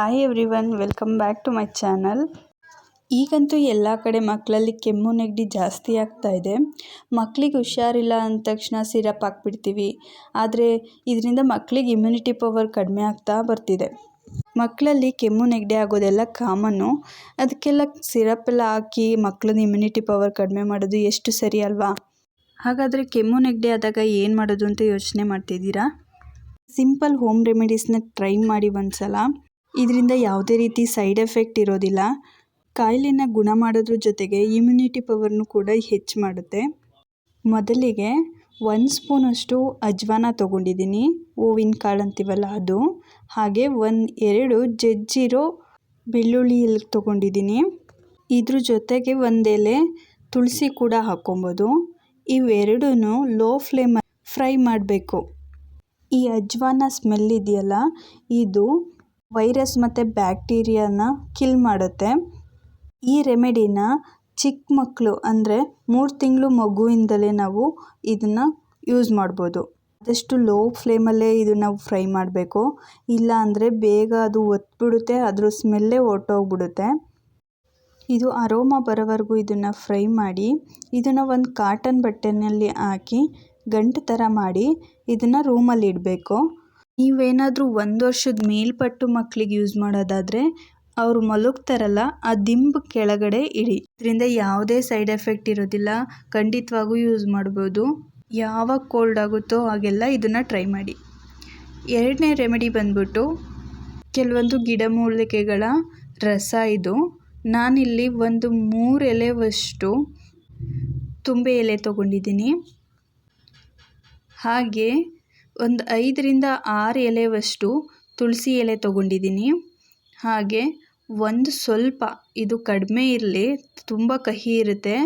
Hi everyone welcome back to my channel ಈಗಂತೂ ಎಲ್ಲ ಕಡೆ ಮಕ್ಕಳಲ್ಲಿ ಕೆಮ್ಮು, ನೆಗಡಿ ಜಾಸ್ತಿ ಆಗ್ತಾ ಇದೆ. ಮಕ್ಕಳಿಗೆ ಹುಷಾರಿಲ್ಲ ಅಂದ ತಕ್ಷಣ ಸಿರಪ್ ಹಾಕ್ಬಿಡ್ತೀವಿ. ಆದರೆ ಇದರಿಂದ ಮಕ್ಕಳಿಗೆ ಇಮ್ಯುನಿಟಿ ಪವರ್ ಕಡಿಮೆ ಆಗ್ತಾ ಬರ್ತಿದೆ. ಮಕ್ಕಳಲ್ಲಿ ಕೆಮ್ಮು, ನೆಗಡಿ ಆಗೋದೆಲ್ಲ ಕಾಮನ್ನು ಅದಕ್ಕೆಲ್ಲ ಸಿರಪ್ ಎಲ್ಲ ಹಾಕಿ ಮಕ್ಕಳನ್ನ ಇಮ್ಯುನಿಟಿ ಪವರ್ ಕಡಿಮೆ ಮಾಡೋದು ಎಷ್ಟು ಸರಿ ಅಲ್ವಾ? ಹಾಗಾದರೆ ಕೆಮ್ಮು, ನೆಗಡಿ ಆದಾಗ ಏನು ಮಾಡೋದು ಅಂತ ಯೋಚನೆ ಮಾಡ್ತಿದ್ದೀರಾ? ಸಿಂಪಲ್ ಹೋಮ್ ರೆಮಿಡೀಸ್ನ ಟ್ರೈ ಮಾಡಿ ಒಂದ್ಸಲ. ಇದರಿಂದ ಯಾವುದೇ ರೀತಿ ಸೈಡ್ ಎಫೆಕ್ಟ್ ಇರೋದಿಲ್ಲ. ಕಾಯಿಲೆನ ಗುಣ ಮಾಡೋದ್ರ ಜೊತೆಗೆ ಇಮ್ಯುನಿಟಿ ಪವರ್ನು ಕೂಡ ಹೆಚ್ಚು ಮಾಡುತ್ತೆ. ಮೊದಲಿಗೆ ಒಂದು ಸ್ಪೂನಷ್ಟು ಅಜ್ವಾನ ತೊಗೊಂಡಿದ್ದೀನಿ. ಹೂವಿನ ಕಾಳು ಅಂತೀವಲ್ಲ ಅದು. ಹಾಗೆ ಒಂದು ಎರಡು ಜಜ್ಜಿರೋ ಬೆಳ್ಳುಳ್ಳಿ ಎಲೆ ತೊಗೊಂಡಿದ್ದೀನಿ. ಇದ್ರ ಜೊತೆಗೆ ಒಂದೆಲೆ ತುಳಸಿ ಕೂಡ ಹಾಕ್ಕೊಬೋದು. ಇವೆರಡೂ ಲೋ ಫ್ಲೇಮ್ ಫ್ರೈ ಮಾಡಬೇಕು. ಈ ಅಜ್ವಾನ ಸ್ಮೆಲ್ ಇದೆಯಲ್ಲ, ಇದು ವೈರಸ್ ಮತ್ತು ಬ್ಯಾಕ್ಟೀರಿಯಾನ ಕಿಲ್ ಮಾಡುತ್ತೆ. ಈ ರೆಮಿಡಿನ ಚಿಕ್ಕ ಮಕ್ಕಳು ಅಂದರೆ ಮೂರು ತಿಂಗಳು ಮಗುವಿಂದಲೇ ನಾವು ಇದನ್ನು ಯೂಸ್ ಮಾಡ್ಬೋದು. ಆದಷ್ಟು ಲೋ ಫ್ಲೇಮಲ್ಲೇ ಇದನ್ನು ಫ್ರೈ ಮಾಡಬೇಕು. ಇಲ್ಲ ಅಂದರೆ ಬೇಗ ಅದು ಒತ್ಬಿಡುತ್ತೆ, ಅದ್ರ ಸ್ಮೆಲ್ಲೇ ಹೊರ್ಟೋಗ್ಬಿಡುತ್ತೆ. ಇದು ಅರೋಮ ಬರೋವರೆಗೂ ಇದನ್ನು ಫ್ರೈ ಮಾಡಿ, ಇದನ್ನು ಒಂದು ಕಾಟನ್ ಬಟ್ಟೆಯಲ್ಲಿ ಹಾಕಿ ಗಂಟು ಥರ ಮಾಡಿ, ಇದನ್ನು ರೂಮಲ್ಲಿ ಇಡಬೇಕು. ನೀವೇನಾದರೂ ಒಂದು ವರ್ಷದ ಮೇಲ್ಪಟ್ಟು ಮಕ್ಕಳಿಗೆ ಯೂಸ್ ಮಾಡೋದಾದರೆ ಅವರು ಮಲಗ್ತಾರಲ್ಲ, ಆ ದಿಂಬು ಕೆಳಗಡೆ ಇಡಿ. ಇದರಿಂದ ಯಾವುದೇ ಸೈಡ್ ಎಫೆಕ್ಟ್ ಇರೋದಿಲ್ಲ. ಖಂಡಿತವಾಗೂ ಯೂಸ್ ಮಾಡ್ಬೋದು. ಯಾವಾಗ ಕೋಲ್ಡ್ ಆಗುತ್ತೋ ಹಾಗೆಲ್ಲ ಇದನ್ನು ಟ್ರೈ ಮಾಡಿ. ಎರಡನೇ ರೆಮಿಡಿ ಬಂದ್ಬಿಟ್ಟು ಕೆಲವೊಂದು ಗಿಡಮೂಲಿಕೆಗಳ ರಸ ಇದು. ನಾನಿಲ್ಲಿ ಒಂದು ಮೂರು ಎಲೆವಷ್ಟು ತುಂಬೆ ಎಲೆ ತೊಗೊಂಡಿದ್ದೀನಿ. ಹಾಗೆ ಒಂದು ಐದರಿಂದ ಆರು ಎಲೆವಷ್ಟು ತುಳಸಿ ಎಲೆ ತೊಗೊಂಡಿದ್ದೀನಿ. ಹಾಗೆ ಒಂದು ಸ್ವಲ್ಪ, ಇದು ಕಡಿಮೆ ಇರಲಿ, ತುಂಬ ಕಹಿ ಇರುತ್ತೆ,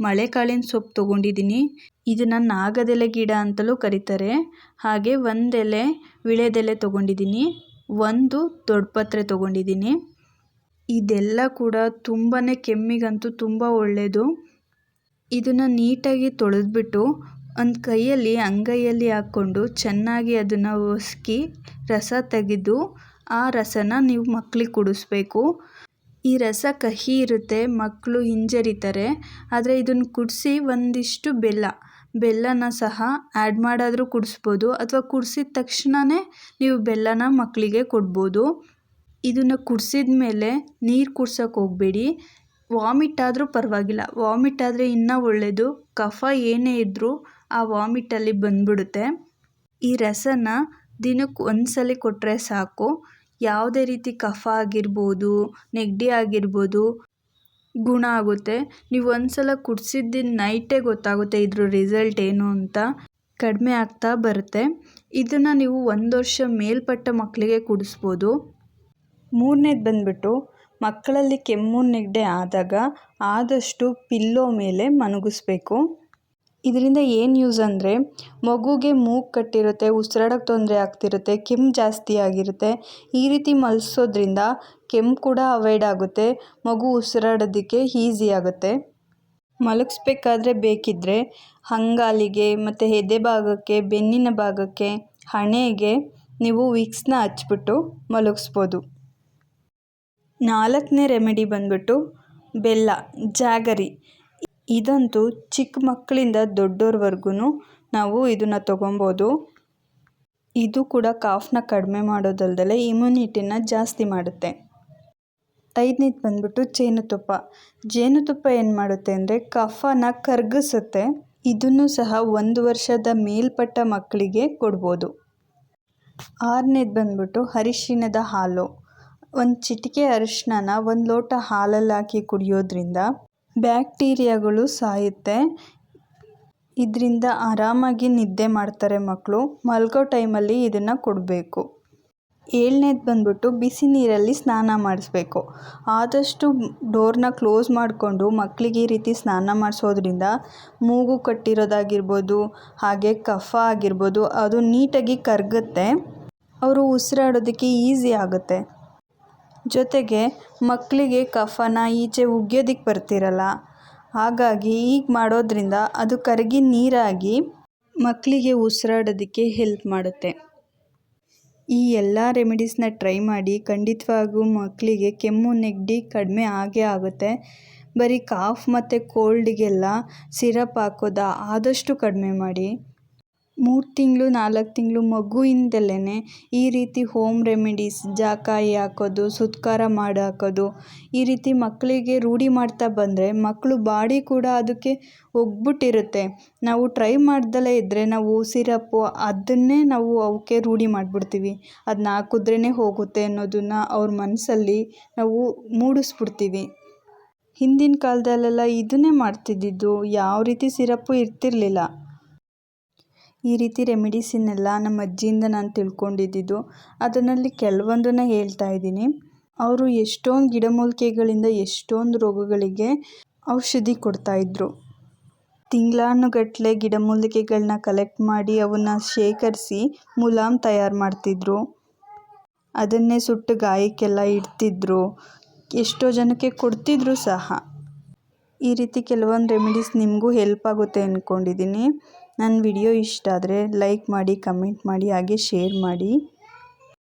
ಮಳೆಕಾಳಿನ ಸೊಪ್ಪು ತೊಗೊಂಡಿದ್ದೀನಿ. ಇದನ್ನು ನಾಗದೆಲೆ ಗಿಡ ಅಂತಲೂ ಕರೀತಾರೆ. ಹಾಗೆ ಒಂದೆಲೆ ವಿಳೆದೆಲೆ ತೊಗೊಂಡಿದ್ದೀನಿ, ಒಂದು ದೊಡ್ಡಪತ್ರೆ ತೊಗೊಂಡಿದ್ದೀನಿ. ಇದೆಲ್ಲ ಕೂಡ ತುಂಬಾ ಕೆಮ್ಮಿಗಂತೂ ತುಂಬ ಒಳ್ಳೆಯದು ಇದನ್ನು ನೀಟಾಗಿ ತೊಳೆದ್ಬಿಟ್ಟು ಒಂದು ಕೈಯಲ್ಲಿ ಅಂಗೈಯಲ್ಲಿ ಹಾಕ್ಕೊಂಡು ಚೆನ್ನಾಗಿ ಅದನ್ನು ಒಸ್ಕಿ ರಸ ತೆಗೆದು ಆ ರಸನ ನೀವು ಮಕ್ಕಳಿಗೆ ಕುಡಿಸ್ಬೇಕು. ಈ ರಸ ಕಹಿ ಇರುತ್ತೆ ಮಕ್ಕಳು ಹಿಂಜರಿತಾರೆ. ಆದರೆ ಇದನ್ನು ಕುಡಿಸಿ ಒಂದಿಷ್ಟು ಬೆಲ್ಲ. ಬೆಲ್ಲನ ಸಹ ಆ್ಯಡ್ ಮಾಡಾದರೂ ಕುಡಿಸ್ಬೋದು ಅಥವಾ ಕುಡಿಸಿದ ತಕ್ಷಣವೇ ನೀವು ಬೆಲ್ಲನ ಮಕ್ಕಳಿಗೆ ಕೊಡ್ಬೋದು. ಇದನ್ನು ಕುಡಿಸಿದ ಮೇಲೆ ನೀರು ಕುಡ್ಸೋಕ್ಕೆ ಹೋಗಬೇಡಿ. ವಾಮಿಟ್ ಆದರೂ ಪರವಾಗಿಲ್ಲ. ವಾಮಿಟ್ ಆದರೆ ಇನ್ನೂ ಒಳ್ಳೆಯದು ಕಫ ಏನೇ ಇದ್ದರೂ ಆ ವಾಮಿಟಲ್ಲಿ ಬಂದ್ಬಿಡುತ್ತೆ. ಈ ರಸನ ದಿನಕ್ಕೆ ಒಂದು ಸಲ ಕೊಟ್ಟರೆ ಸಾಕು. ಯಾವುದೇ ರೀತಿ ಕಫ ಆಗಿರ್ಬೋದು, ನೆಗಡಿ ಆಗಿರ್ಬೋದು, ಗುಣ ಆಗುತ್ತೆ. ನೀವು ಒಂದು ಸಲ ನೈಟೇ ಗೊತ್ತಾಗುತ್ತೆ ಇದ್ರ ರಿಸಲ್ಟ್ ಏನು ಅಂತ. ಕಡಿಮೆ ಆಗ್ತಾ ಬರುತ್ತೆ. ಇದನ್ನು ನೀವು ಒಂದು ವರ್ಷ ಮೇಲ್ಪಟ್ಟ ಮಕ್ಕಳಿಗೆ ಕುಡಿಸ್ಬೋದು. ಮೂರನೇದು ಬಂದ್ಬಿಟ್ಟು ಮಕ್ಕಳಲ್ಲಿ ಕೆಮ್ಮು, ನೆಗಡಿ ಆದಾಗ ಆದಷ್ಟು ಪಿಲ್ಲೋ ಮೇಲೆ ಮಲಗಿಸ್ಬೇಕು ಇದರಿಂದ ಏನು ಯೂಸ್ ಅಂದರೆ, ಮಗುಗೆ ಮೂಗು ಕಟ್ಟಿರುತ್ತೆ ಉಸಿರಾಡೋಕ್ಕೆ ತೊಂದರೆ ಆಗ್ತಿರುತ್ತೆ, ಕೆಮ್ಮು ಜಾಸ್ತಿ ಆಗಿರುತ್ತೆ. ಈ ರೀತಿ ಮಲಸೋದ್ರಿಂದ ಕೆಮ್ಮು ಕೂಡ ಅವಾಯ್ಡ್ ಆಗುತ್ತೆ. ಮಗು ಉಸಿರಾಡೋದಕ್ಕೆ ಈಸಿ ಆಗುತ್ತೆ. ಮಲಗಿಸ್ಬೇಕಾದ್ರೆ ಬೇಕಿದ್ದರೆ ಹಂಗಾಲಿಗೆ ಮತ್ತು ಎದೆ ಭಾಗಕ್ಕೆ, ಬೆನ್ನಿನ ಭಾಗಕ್ಕೆ, ಹಣೆಗೆ ನೀವು ವಿಕ್ಸ್ನ ಹಚ್ಬಿಟ್ಟು ಮಲಗಿಸ್ಬೋದು. ನಾಲ್ಕನೇ ರೆಮಿಡಿ ಬಂದ್ಬಿಟ್ಟು ಬೆಲ್ಲ, ಜಾಗರಿ. ಇದಂತೂ ಚಿಕ್ಕ ಮಕ್ಕಳಿಂದ ದೊಡ್ಡೋರ್ವರ್ಗೂ ನಾವು ಇದನ್ನು ತೊಗೊಬೋದು. ಇದು ಕೂಡ ಕಾಫ್ನ ಕಡಿಮೆ ಮಾಡೋದಲ್ದಲೆ ಇಮ್ಯುನಿಟಿನ ಜಾಸ್ತಿ ಮಾಡುತ್ತೆ. ಐದನೇದು ಬಂದ್ಬಿಟ್ಟು ಜೇನುತುಪ್ಪ. ಜೇನುತುಪ್ಪ ಏನು ಮಾಡುತ್ತೆ ಅಂದರೆ ಕಫನ ಕರಗಿಸುತ್ತೆ. ಇದನ್ನು ಸಹ ಒಂದು ವರ್ಷದ ಮೇಲ್ಪಟ್ಟ ಮಕ್ಕಳಿಗೆ ಕೊಡ್ಬೋದು. ಆರನೇದು ಬಂದ್ಬಿಟ್ಟು ಅರಿಶಿಣದ ಹಾಲು. ಒಂದು ಚಿಟಿಕೆ ಅರಿಶಿಣನ ಒಂದು ಲೋಟ ಹಾಲಲ್ಲಿ ಹಾಕಿ ಕುಡಿಯೋದ್ರಿಂದ ಬ್ಯಾಕ್ಟೀರಿಯಾಗಳು ಸಾಯುತ್ತೆ. ಇದರಿಂದ ಆರಾಮಾಗಿ ನಿದ್ದೆ ಮಾಡ್ತಾರೆ ಮಕ್ಕಳು ಮಲ್ಕೋ ಟೈಮಲ್ಲಿ ಇದನ್ನು ಕೊಡಬೇಕು. ಏಳನೇದು ಬಂದ್ಬಿಟ್ಟು ಬಿಸಿ ನೀರಲ್ಲಿ ಸ್ನಾನ ಮಾಡಿಸ್ಬೇಕು. ಆದಷ್ಟು ಡೋರ್ನ ಕ್ಲೋಸ್ ಮಾಡಿಕೊಂಡು ಮಕ್ಕಳಿಗೆ ಈ ರೀತಿ ಸ್ನಾನ ಮಾಡಿಸೋದ್ರಿಂದ ಮೂಗು ಕಟ್ಟಿರೋದಾಗಿರ್ಬೋದು, ಹಾಗೆ ಕಫ ಆಗಿರ್ಬೋದು, ಅದು ನೀಟಾಗಿ ಕರಗುತ್ತೆ. ಅವರು ಉಸಿರಾಡೋದಕ್ಕೆ ಈಸಿ ಆಗುತ್ತೆ. ಜೊತೆಗೆ ಮಕ್ಕಳಿಗೆ ಕಫನ ಈಚೆ ಉಗಿಯೋದಕ್ಕೆ ಬರ್ತಿರಲ್ಲ. ಹಾಗಾಗಿ ಹೀಗೆ ಮಾಡೋದ್ರಿಂದ ಅದು ಕರಗಿ ನೀರಾಗಿ ಮಕ್ಕಳಿಗೆ ಉಸಿರಾಡೋದಕ್ಕೆ ಹೆಲ್ಪ್ ಮಾಡುತ್ತೆ. ಈ ಎಲ್ಲ ರೆಮಿಡೀಸ್ನ ಟ್ರೈ ಮಾಡಿ ಖಂಡಿತವಾಗೂ ಮಕ್ಕಳಿಗೆ ಕೆಮ್ಮು, ನೆಗಡಿ ಕಡಿಮೆ ಆಗೇ ಆಗುತ್ತೆ. ಬರೀ ಕಾಫ್ ಮತ್ತು ಕೋಲ್ಡಿಗೆಲ್ಲ ಸಿರಪ್ ಹಾಕೋದ ಆದಷ್ಟು ಕಡಿಮೆ ಮಾಡಿ. ಮೂರು ತಿಂಗಳು, ನಾಲ್ಕು ತಿಂಗಳು ಮಗುವಿಂದಲೇ ಈ ರೀತಿ ಹೋಮ್ ರೆಮಿಡೀಸ್ ಜಾಕಾಯಿ ಹಾಕೋದು, ಸುತ್ಕಾರ ಮಾಡಿ ಹಾಕೋದು, ಈ ರೀತಿ ಮಕ್ಕಳಿಗೆ ರೂಢಿ ಮಾಡ್ತಾ ಬಂದರೆ ಮಕ್ಕಳು ಬಾಡಿ ಕೂಡ ಅದಕ್ಕೆ ಒಗ್ಬಿಟ್ಟಿರುತ್ತೆ. ನಾವು ಟ್ರೈ ಮಾಡ್ದಲೇ ಇದ್ದರೆ ನಾವು ಸಿರಪ್ಪು ಅದನ್ನೇ ನಾವು ಅವಕ್ಕೆ ರೂಢಿ ಮಾಡಿಬಿಡ್ತೀವಿ. ಅದನ್ನ ಹಾಕಿದ್ರೇ ಹೋಗುತ್ತೆ ಅನ್ನೋದನ್ನು ಅವ್ರ ಮನಸ್ಸಲ್ಲಿ ನಾವು ಮೂಡಿಸ್ಬಿಡ್ತೀವಿ. ಹಿಂದಿನ ಕಾಲದಲ್ಲೆಲ್ಲ ಇದನ್ನೇ ಮಾಡ್ತಿದ್ದಿದ್ದು, ಯಾವ ರೀತಿ ಸಿರಪ್ಪು ಇರ್ತಿರಲಿಲ್ಲ. ಈ ರೀತಿ ರೆಮಿಡೀಸನ್ನೆಲ್ಲ ನಮ್ಮ ಅಜ್ಜಿಯಿಂದ ನಾನು ತಿಳ್ಕೊಂಡಿದ್ದಿದ್ದು, ಅದರಲ್ಲಿ ಕೆಲವೊಂದನ್ನು ಹೇಳ್ತಾ ಇದ್ದೀನಿ. ಅವರು ಎಷ್ಟೊಂದು ಗಿಡಮೂಲಿಕೆಗಳಿಂದ ಎಷ್ಟೊಂದು ರೋಗಗಳಿಗೆ ಔಷಧಿ ಕೊಡ್ತಾಯಿದ್ರು ತಿಂಗಳಾನುಗಟ್ಟಲೆ ಗಿಡಮೂಲಿಕೆಗಳನ್ನ ಕಲೆಕ್ಟ್ ಮಾಡಿ ಅವನ್ನ ಶೇಖರಿಸಿ ಮುಲಾಮ್ ತಯಾರು ಮಾಡ್ತಿದ್ರು. ಅದನ್ನೇ ಸುಟ್ಟು ಗಾಯಕ್ಕೆಲ್ಲ ಇಡ್ತಿದ್ರು. ಎಷ್ಟೋ ಜನಕ್ಕೆ ಕೊಡ್ತಿದ್ರು ಸಹ. ಈ ರೀತಿ ಕೆಲವೊಂದು ರೆಮಿಡೀಸ್ ನಿಮಗೂ ಹೆಲ್ಪ್ ಆಗುತ್ತೆ ಅಂದ್ಕೊಂಡಿದ್ದೀನಿ ನನ್ನ ವಿಡಿಯೋ ಇಷ್ಟ ಆದರೆ ಲೈಕ್ ಮಾಡಿ ಕಮೆಂಟ್ ಮಾಡಿ ಹಾಗೆ ಶೇರ್ ಮಾಡಿ.